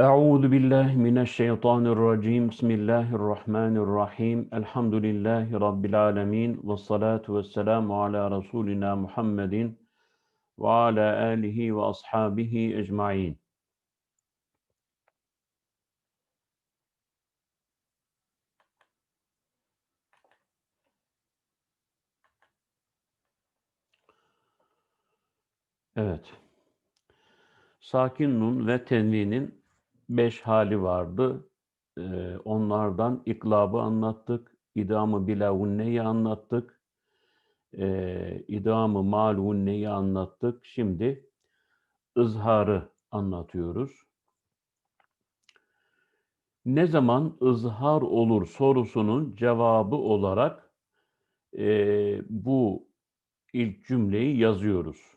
Euzu billahi mineşşeytanirracim. Bismillahirrahmanirrahim. Elhamdülillahi rabbil alamin ve salatu vesselamu ala resulina Muhammedin ve ala alihi ve ashabihi ecmaîn. Evet. Sakin nun ve tenvinin beş hali vardı. Ee, onlardan iklabı anlattık, idamı bilavunneyi anlattık, ee, idamı malunneyi anlattık. Şimdi ızharı anlatıyoruz. Ne zaman ızhar olur sorusunun cevabı olarak e, bu ilk cümleyi yazıyoruz.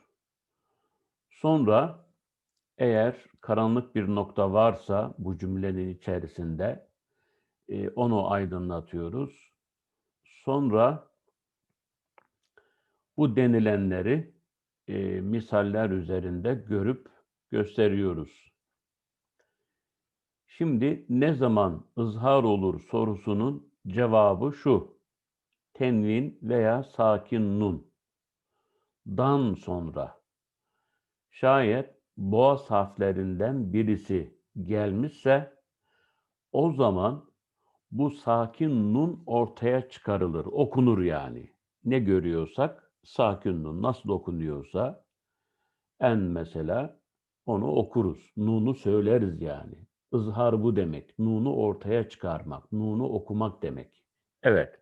Sonra eğer karanlık bir nokta varsa bu cümlenin içerisinde e, onu aydınlatıyoruz. Sonra bu denilenleri e, misaller üzerinde görüp gösteriyoruz. Şimdi ne zaman ızhar olur sorusunun cevabı şu. Tenvin veya sakin nun. Dan sonra. Şayet boğaz harflerinden birisi gelmişse o zaman bu sakin nun ortaya çıkarılır, okunur yani. Ne görüyorsak sakin nun nasıl okunuyorsa en mesela onu okuruz. Nunu söyleriz yani. Izhar bu demek. Nunu ortaya çıkarmak, nunu okumak demek. Evet.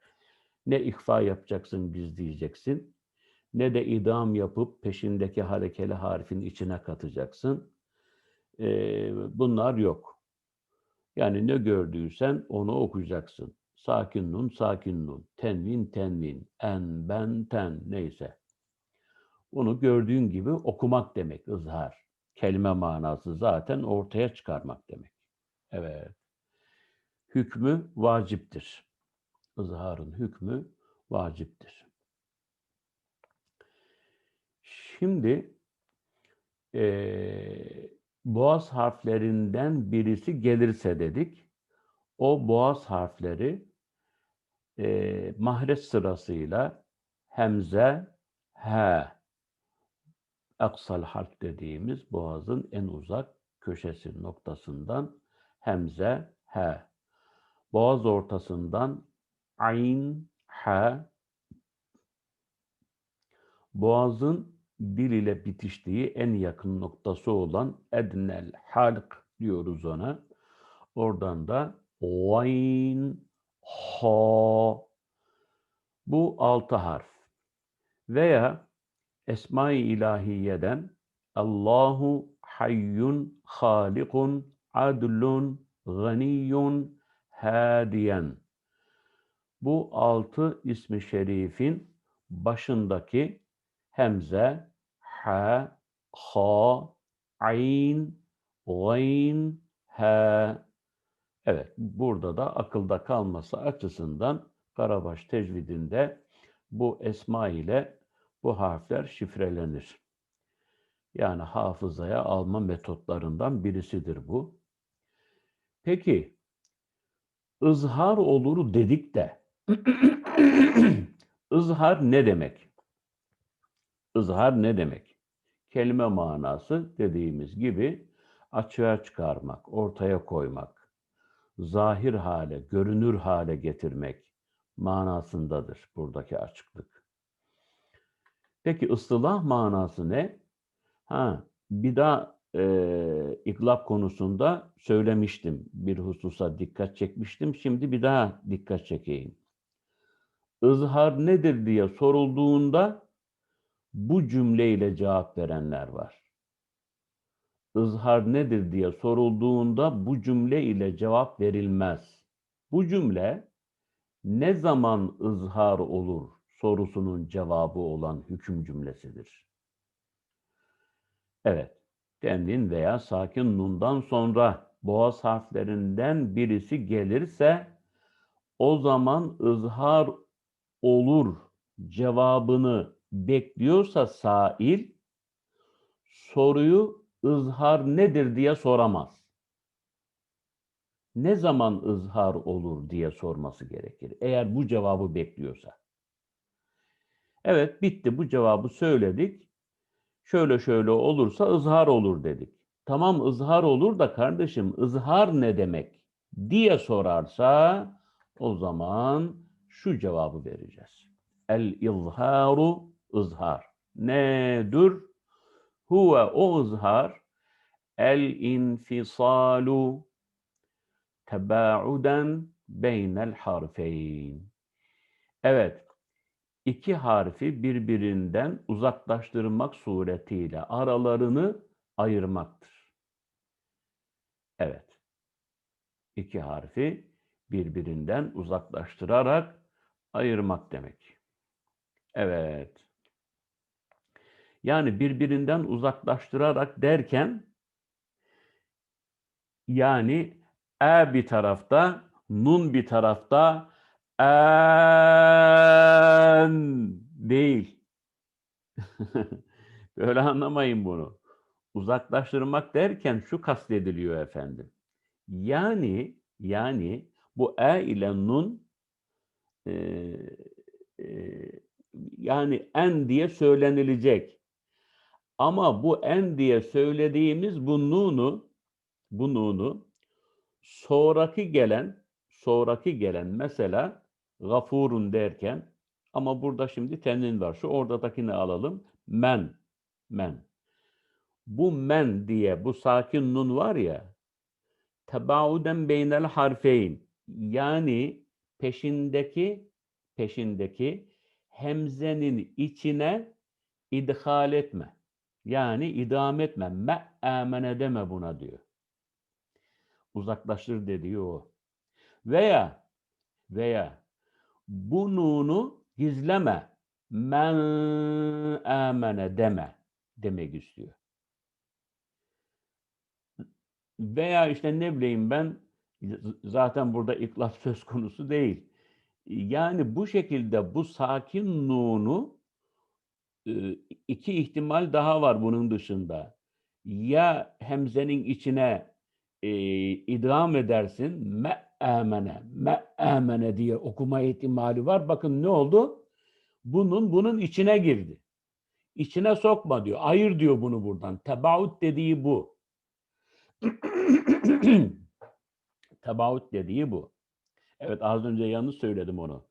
Ne ihfa yapacaksın, gizleyeceksin ne de idam yapıp peşindeki harekeli harfin içine katacaksın. Ee, bunlar yok. Yani ne gördüysen onu okuyacaksın. Sakin nun, sakin nun. Tenvin, tenvin. En, ben, ten. Neyse. Bunu gördüğün gibi okumak demek ızhar. Kelime manası zaten ortaya çıkarmak demek. Evet. Hükmü vaciptir. Izharın hükmü vaciptir. Şimdi e, boğaz harflerinden birisi gelirse dedik, o boğaz harfleri e, mahreç sırasıyla hemze, he, aksal harf dediğimiz boğazın en uzak köşesi noktasından hemze, he. Boğaz ortasından ayn, he. Boğazın dil ile bitiştiği en yakın noktası olan ednel halk diyoruz ona. Oradan da gayn, ha. Bu altı harf. Veya Esma-i İlahiye'den Allahu hayyun halikun adlun ganiyyun hadiyen. Bu altı ismi şerifin başındaki hemze, ha, ha, ayn, gayn, ha. Evet, burada da akılda kalması açısından Karabaş tecvidinde bu esma ile bu harfler şifrelenir. Yani hafızaya alma metotlarından birisidir bu. Peki, ızhar olur dedik de, ızhar ne demek? Izhar ne demek? Kelime manası dediğimiz gibi açığa çıkarmak, ortaya koymak, zahir hale, görünür hale getirmek manasındadır buradaki açıklık. Peki ıstılah manası ne? Ha, bir daha e, iklap konusunda söylemiştim. Bir hususa dikkat çekmiştim. Şimdi bir daha dikkat çekeyim. Izhar nedir diye sorulduğunda bu cümleyle cevap verenler var. Izhar nedir diye sorulduğunda bu cümle ile cevap verilmez. Bu cümle ne zaman ızhar olur sorusunun cevabı olan hüküm cümlesidir. Evet, tenvin veya sakin nundan sonra boğaz harflerinden birisi gelirse o zaman ızhar olur cevabını bekliyorsa sail soruyu ızhar nedir diye soramaz. ne zaman ızhar olur diye sorması gerekir. Eğer bu cevabı bekliyorsa. Evet bitti bu cevabı söyledik. Şöyle şöyle olursa ızhar olur dedik. Tamam ızhar olur da kardeşim ızhar ne demek diye sorarsa o zaman şu cevabı vereceğiz. El izharu ızhar. Nedir? Huve o ızhar el infisalu tebauden beynel harfeyn. Evet, iki harfi birbirinden uzaklaştırmak suretiyle aralarını ayırmaktır. Evet, iki harfi birbirinden uzaklaştırarak ayırmak demek. Evet. Yani birbirinden uzaklaştırarak derken yani e bir tarafta, nun bir tarafta, en değil. Böyle anlamayın bunu. Uzaklaştırmak derken şu kastediliyor efendim. Yani yani bu e ile nun e, e, yani en diye söylenilecek. Ama bu en diye söylediğimiz bu nunu bu nunu sonraki gelen sonraki gelen mesela gafurun derken ama burada şimdi tenin var. Şu oradakini alalım. Men. Men. Bu men diye bu sakin nun var ya tebauden beynel harfeyn yani peşindeki peşindeki hemzenin içine idhal etme. Yani idam etme. Me amene deme buna diyor. Uzaklaştır dediği o. Veya veya bu nunu gizleme. Men amene deme demek istiyor. Veya işte ne bileyim ben zaten burada iklaf söz konusu değil. Yani bu şekilde bu sakin nunu iki ihtimal daha var bunun dışında. Ya hemzenin içine e, idam edersin me amene me amene diye okuma ihtimali var. Bakın ne oldu? Bunun bunun içine girdi. İçine sokma diyor. Ayır diyor bunu buradan. Tebaut dediği bu. Tebaut dediği bu. Evet az önce yanlış söyledim onu.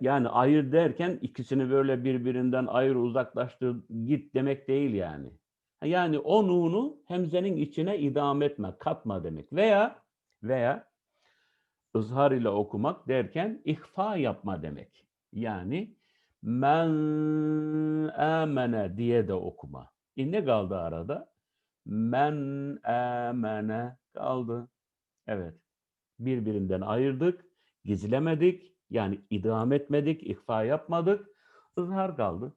Yani ayır derken ikisini böyle birbirinden ayır uzaklaştır git demek değil yani. Yani o nunu hemzenin içine idam etme, katma demek. Veya veya ızhar ile okumak derken ihfa yapma demek. Yani men amene diye de okuma. E ne kaldı arada? Men amene kaldı. Evet. Birbirinden ayırdık, gizlemedik, yani idam etmedik, ihfa yapmadık, ızhar kaldı.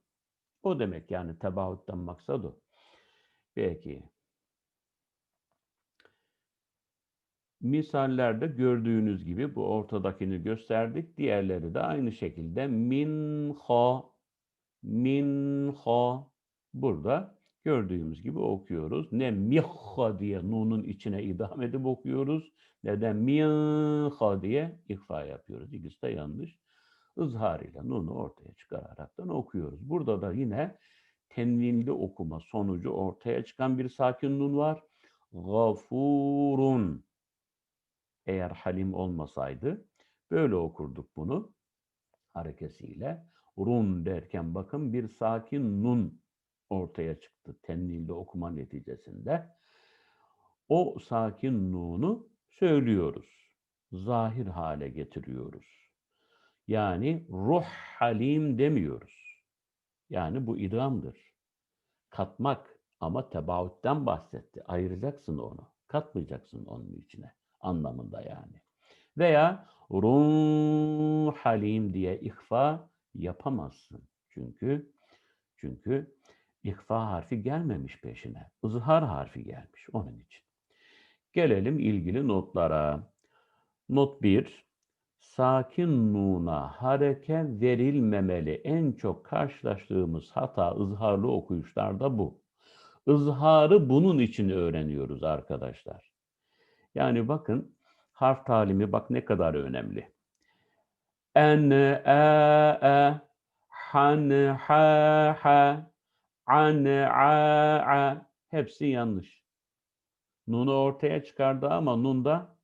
O demek yani tebauttan maksad o. Peki. Misallerde gördüğünüz gibi bu ortadakini gösterdik. Diğerleri de aynı şekilde min ha min ha burada gördüğümüz gibi okuyoruz. Ne mihha diye nunun içine idam edip okuyoruz. Ne de minha diye ikfa yapıyoruz. İkisi de yanlış. Izhar ile nunu ortaya çıkararaktan okuyoruz. Burada da yine tenvinli okuma sonucu ortaya çıkan bir sakin nun var. Gafurun. Eğer halim olmasaydı böyle okurduk bunu harekesiyle. Run derken bakın bir sakin nun ortaya çıktı tenvilli okuma neticesinde. O sakin nunu söylüyoruz. Zahir hale getiriyoruz. Yani ruh halim demiyoruz. Yani bu idamdır. Katmak ama tebaütten bahsetti. Ayıracaksın onu. Katmayacaksın onun içine anlamında yani. Veya ruh halim diye ihfa yapamazsın. Çünkü çünkü ihfa harfi gelmemiş peşine. Izhar harfi gelmiş onun için. Gelelim ilgili notlara. Not 1. Sakin nuna hareke verilmemeli. En çok karşılaştığımız hata ızharlı okuyuşlarda bu. Izharı bunun için öğreniyoruz arkadaşlar. Yani bakın harf talimi bak ne kadar önemli. En, e, e, han, ha, ha, an, a, a. Hepsi yanlış. Nunu ortaya çıkardı ama nunda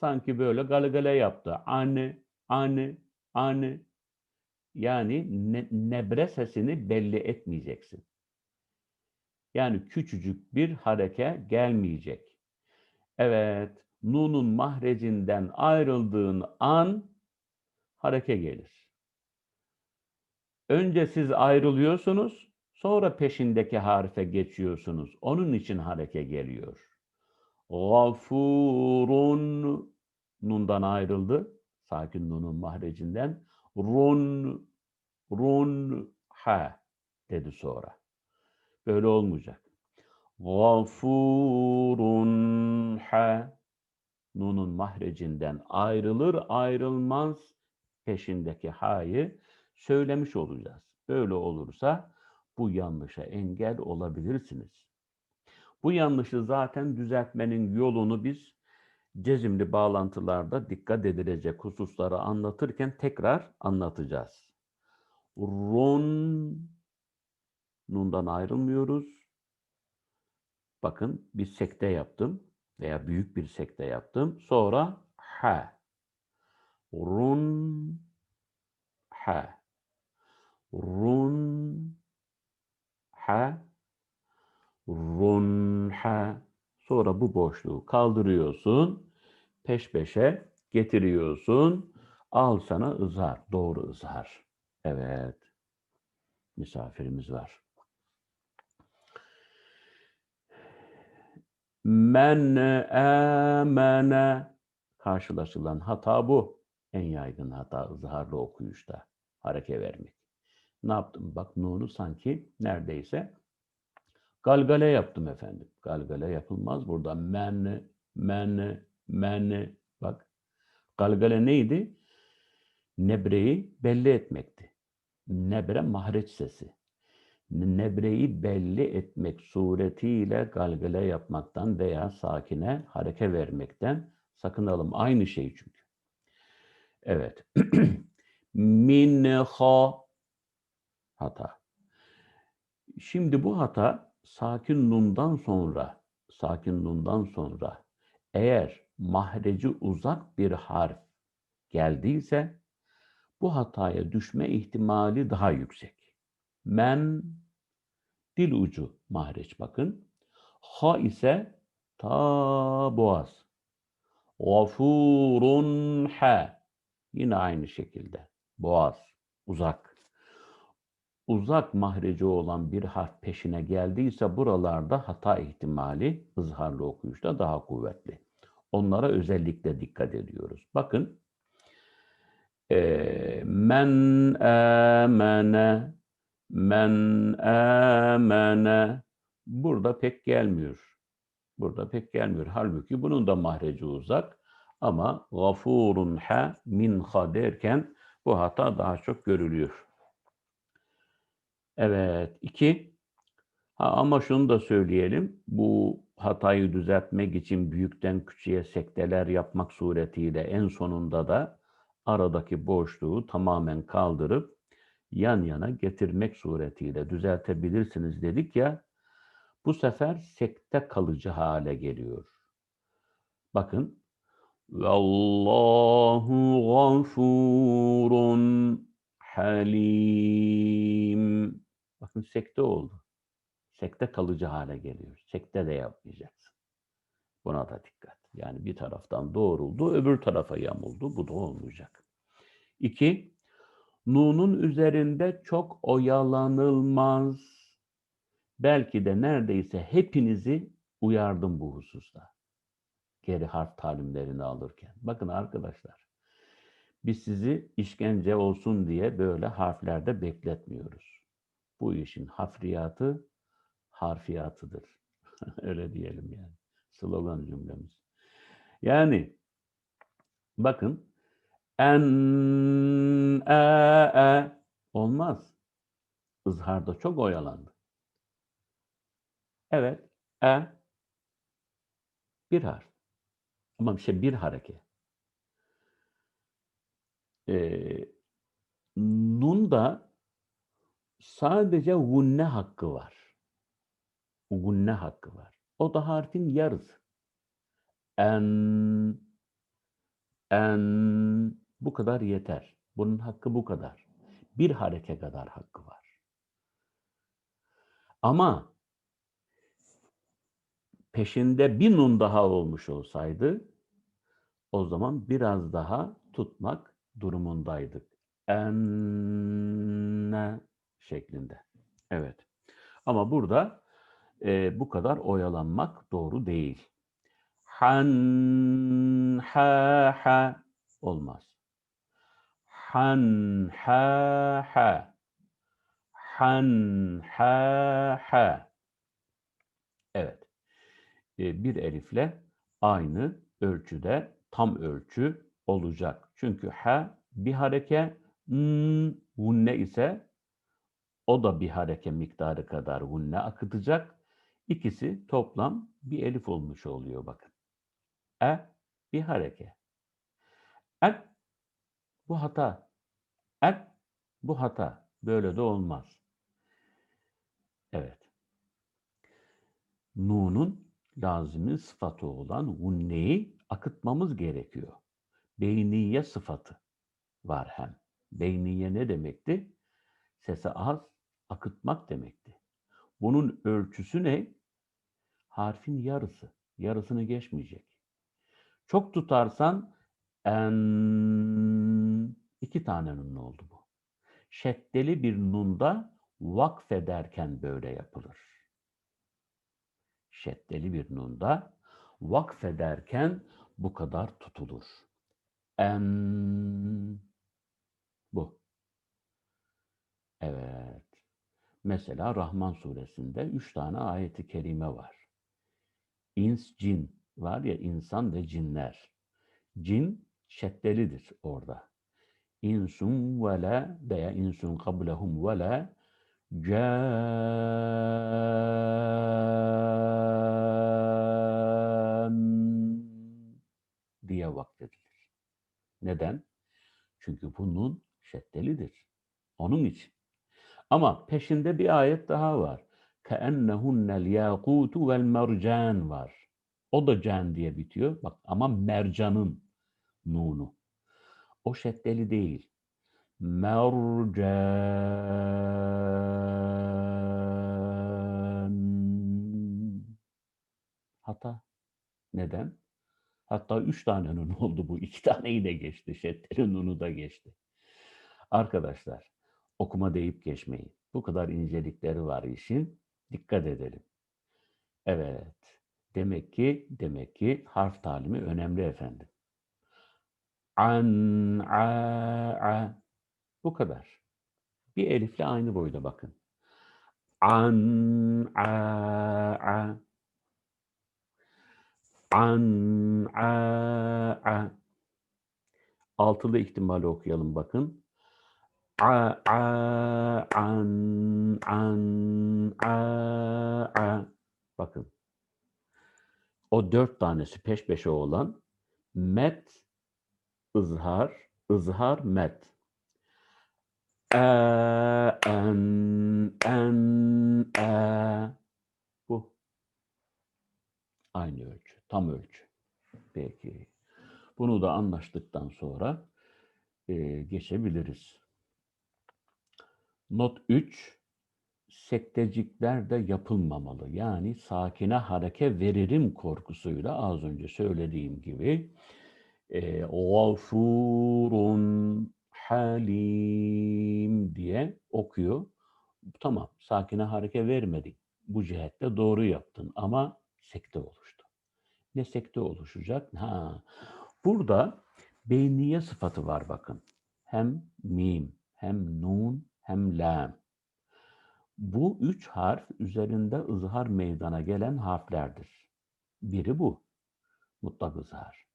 sanki böyle galgale yaptı. Anne, anne, anne. Yani ne, nebre sesini belli etmeyeceksin. Yani küçücük bir hareke gelmeyecek. Evet, nunun mahrecinden ayrıldığın an hareke gelir. Önce siz ayrılıyorsunuz, sonra peşindeki harfe geçiyorsunuz. Onun için hareke geliyor. Gafurun nundan ayrıldı. Sakin nunun mahrecinden. Run, run, ha dedi sonra. Böyle olmayacak. Gafurun ha. Nunun mahrecinden ayrılır ayrılmaz peşindeki ha'yı söylemiş olacağız. Böyle olursa bu yanlışa engel olabilirsiniz. Bu yanlışı zaten düzeltmenin yolunu biz cezimli bağlantılarda dikkat edilecek hususları anlatırken tekrar anlatacağız. Run nundan ayrılmıyoruz. Bakın bir sekte yaptım veya büyük bir sekte yaptım. Sonra ha. Run ha. Run ha. Run ha. Sonra bu boşluğu kaldırıyorsun. Peş peşe getiriyorsun. Al sana ızhar. Doğru ızhar. Evet. Misafirimiz var. Men amene karşılaşılan hata bu. En yaygın hata ızharlı okuyuşta. Hareke vermek. Ne yaptım? Bak nunu sanki neredeyse galgale yaptım efendim. Galgale yapılmaz burada. Men, men, men. Bak galgale neydi? Nebreyi belli etmekti. Nebre mahreç sesi nebreyi belli etmek suretiyle galgale yapmaktan veya sakine hareke vermekten sakınalım. Aynı şey çünkü. Evet. Minha hata. Şimdi bu hata sakin nundan sonra sakin nundan sonra eğer mahreci uzak bir harf geldiyse bu hataya düşme ihtimali daha yüksek. Men dil ucu mahreç bakın. Ha ise ta boğaz. Gafurun ha. Yine aynı şekilde. Boğaz. Uzak. Uzak mahreci olan bir harf peşine geldiyse buralarda hata ihtimali ızharlı okuyuşta daha kuvvetli. Onlara özellikle dikkat ediyoruz. Bakın. Men amene Men amene burada pek gelmiyor. Burada pek gelmiyor. Halbuki bunun da mahreci uzak. Ama gafurun ha min ha derken bu hata daha çok görülüyor. Evet. iki. Ha, ama şunu da söyleyelim. Bu hatayı düzeltmek için büyükten küçüğe sekteler yapmak suretiyle en sonunda da aradaki boşluğu tamamen kaldırıp yan yana getirmek suretiyle düzeltebilirsiniz dedik ya, bu sefer sekte kalıcı hale geliyor. Bakın, Vallahu gafurun halim. Bakın sekte oldu. Sekte kalıcı hale geliyor. Sekte de yapmayacaksın. Buna da dikkat. Yani bir taraftan doğruldu, öbür tarafa yamuldu. Bu da olmayacak. İki, Nun'un üzerinde çok oyalanılmaz. Belki de neredeyse hepinizi uyardım bu hususta. Geri harf talimlerini alırken. Bakın arkadaşlar, biz sizi işkence olsun diye böyle harflerde bekletmiyoruz. Bu işin hafriyatı harfiyatıdır. Öyle diyelim yani. Slogan cümlemiz. Yani bakın en, e, e. Olmaz. Izharda çok oyalandı. Evet, e bir harf. Ama işte bir hareke. Ee, nun da sadece gunne hakkı var. Gunne hakkı var. O da harfin yarısı. En, en bu kadar yeter. Bunun hakkı bu kadar. Bir hareke kadar hakkı var. Ama peşinde bir nun daha olmuş olsaydı o zaman biraz daha tutmak durumundaydık. Enne şeklinde. Evet. Ama burada e, bu kadar oyalanmak doğru değil. Han, ha, ha olmaz. Han, ha, ha. Han, ha, ha. Evet. E, bir elifle aynı ölçüde tam ölçü olacak. Çünkü ha bir hareke, n, ise o da bir hareke miktarı kadar gunne akıtacak. İkisi toplam bir elif olmuş oluyor bakın. E bir hareke. E bu hata. E bu hata. Böyle de olmaz. Evet. Nun'un lazimi sıfatı olan gunneyi akıtmamız gerekiyor. Beyniye sıfatı var hem. Beyniye ne demekti? Sese az, akıtmak demekti. Bunun ölçüsü ne? Harfin yarısı. Yarısını geçmeyecek. Çok tutarsan en iki tane nun oldu bu. Şeddeli bir nunda vakfederken böyle yapılır. Şeddeli bir nunda vakfederken bu kadar tutulur. En bu. Evet. Mesela Rahman suresinde üç tane ayeti kerime var. İns, cin var ya insan ve cinler. Cin şeddelidir orada. İnsun ve la veya insun kablehum ve la can diye vakfedilir. Neden? Çünkü bunun şeddelidir. Onun için. Ama peşinde bir ayet daha var. Keennehunnel yakutu vel mercan var. O da can diye bitiyor. Bak ama mercanın nunu. O şeddeli değil. Mercan. Hata. Neden? Hatta üç tane nun oldu bu. iki taneyi de geçti. Şeddeli nunu da geçti. Arkadaşlar okuma deyip geçmeyin. Bu kadar incelikleri var işin. Dikkat edelim. Evet. Demek ki demek ki harf talimi önemli efendim. An, a, a. Bu kadar. Bir elifle aynı boyda bakın. An, a, a. An, a, a. Altılı ihtimali okuyalım bakın. A, a, an, an, a, a. Bakın. O dört tanesi peş peşe olan met, ızhar, ızhar, met. E, en, en, e. Bu. Aynı ölçü, tam ölçü. Peki. Bunu da anlaştıktan sonra e, geçebiliriz. Not 3. Sektecikler de yapılmamalı. Yani sakine hareke veririm korkusuyla az önce söylediğim gibi e, gafurun halim diye okuyor. Tamam sakine hareke vermedik. Bu cihette doğru yaptın ama sekte oluştu. Ne sekte oluşacak? Ha, burada beyniye sıfatı var bakın. Hem mim, hem nun, hem lam. Bu üç harf üzerinde ızhar meydana gelen harflerdir. Biri bu. Mutlak ızhar.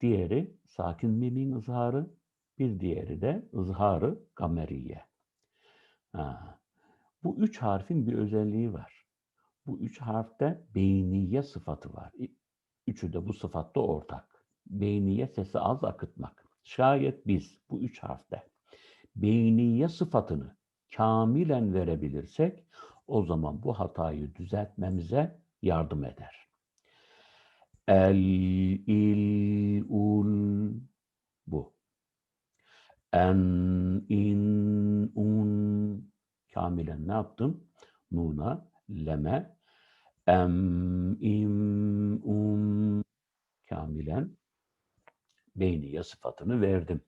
Diğeri sakin mimin ızharı, bir diğeri de ızharı gameriye. Ha. Bu üç harfin bir özelliği var. Bu üç harfte beyniye sıfatı var. Üçü de bu sıfatta ortak. Beyniye sesi az akıtmak. Şayet biz bu üç harfte beyniye sıfatını kamilen verebilirsek o zaman bu hatayı düzeltmemize yardım eder. El, il, ul bu. En, in, un kamilen ne yaptım? Nuna, leme, em, im, um kamilen beyniye sıfatını verdim.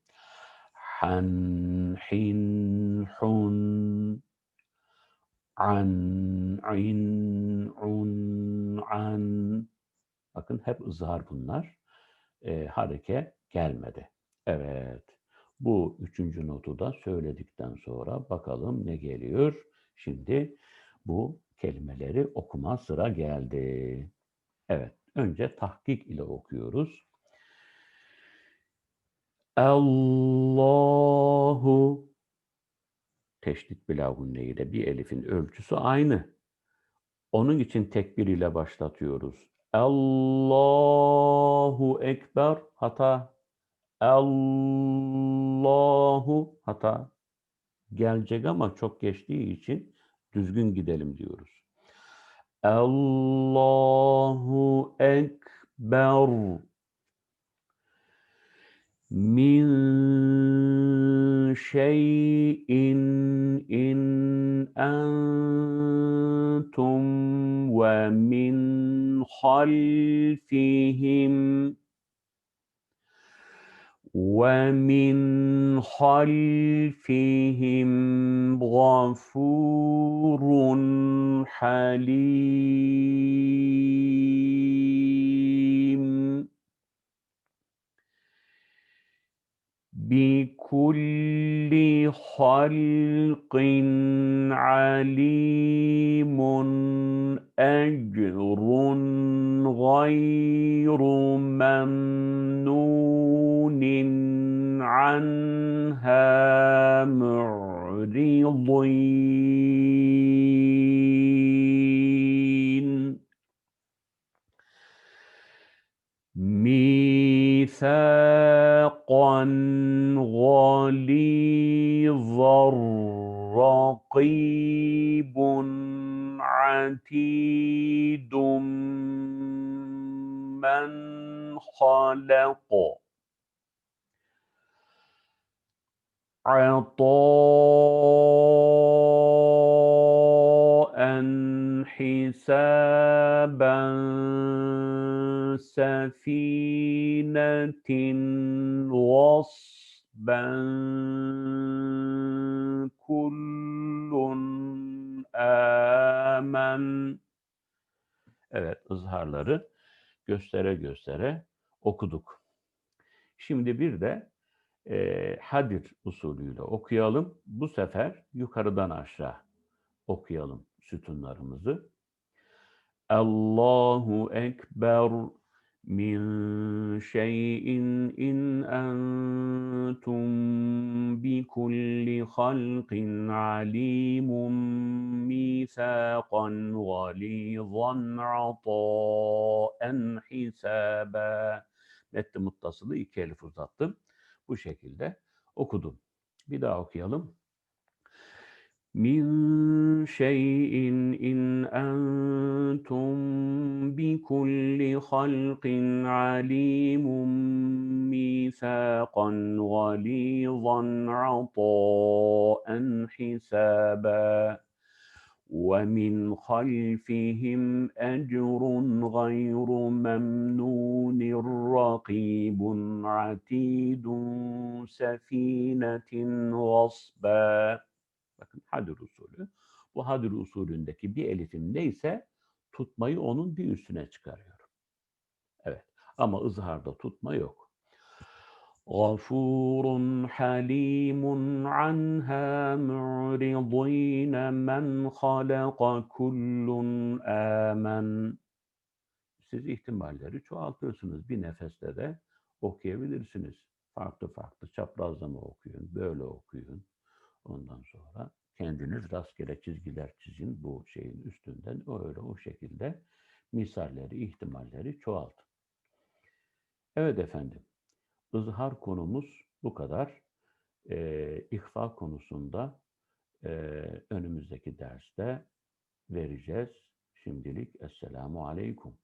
Han, hin, hun, an, in, un, an. Bakın hep ızhar bunlar. E, hareke gelmedi. Evet. Bu üçüncü notu da söyledikten sonra bakalım ne geliyor. Şimdi bu kelimeleri okuma sıra geldi. Evet. Önce tahkik ile okuyoruz. Allahu teşdit bilahunneyi de bir elifin ölçüsü aynı. Onun için tekbir ile başlatıyoruz. Allahu Ekber hata. Allahu hata. Gelecek ama çok geçtiği için düzgün gidelim diyoruz. Allahu Ekber من شيء إن أنتم ومن خلفهم ومن خلفهم غفور حليم بكل خلق عليم أجر غير ممنون عنها معرضين ميثاقا غليظا رقيب عتيد من خلق. عطاء حسابا سفينة وصبا كل آمن Evet, ızharları göstere göstere okuduk. Şimdi bir de e, hadir usulüyle okuyalım. Bu sefer yukarıdan aşağı okuyalım sütunlarımızı. Allahu Ekber şeyin in entum bi kulli halqin alimun mithaqan galizan ata'en hisaba. Metni muttasılı iki elif uzattım. Bu şekilde okudum. Bir daha okuyalım. من شيء إن أنتم بكل خلق عليم ميثاقا غليظا عطاء حسابا ومن خلفهم أجر غير ممنون رقيب عتيد سفينة غصباً Bakın hadir usulü. Bu hadir usulündeki bir elifim neyse tutmayı onun bir üstüne çıkarıyorum. Evet. Ama ızharda tutma yok. غفور حليم عنها معرضين من خلق كل آمن Siz ihtimalleri çoğaltıyorsunuz. Bir nefeste de okuyabilirsiniz. Farklı farklı çaprazlama okuyun, böyle okuyun. Ondan sonra kendiniz rastgele çizgiler çizin bu şeyin üstünden öyle o şekilde misalleri, ihtimalleri çoğaltın. Evet efendim. Izhar konumuz bu kadar. Ee, ihfa konusunda e, önümüzdeki derste vereceğiz. Şimdilik Esselamu Aleyküm.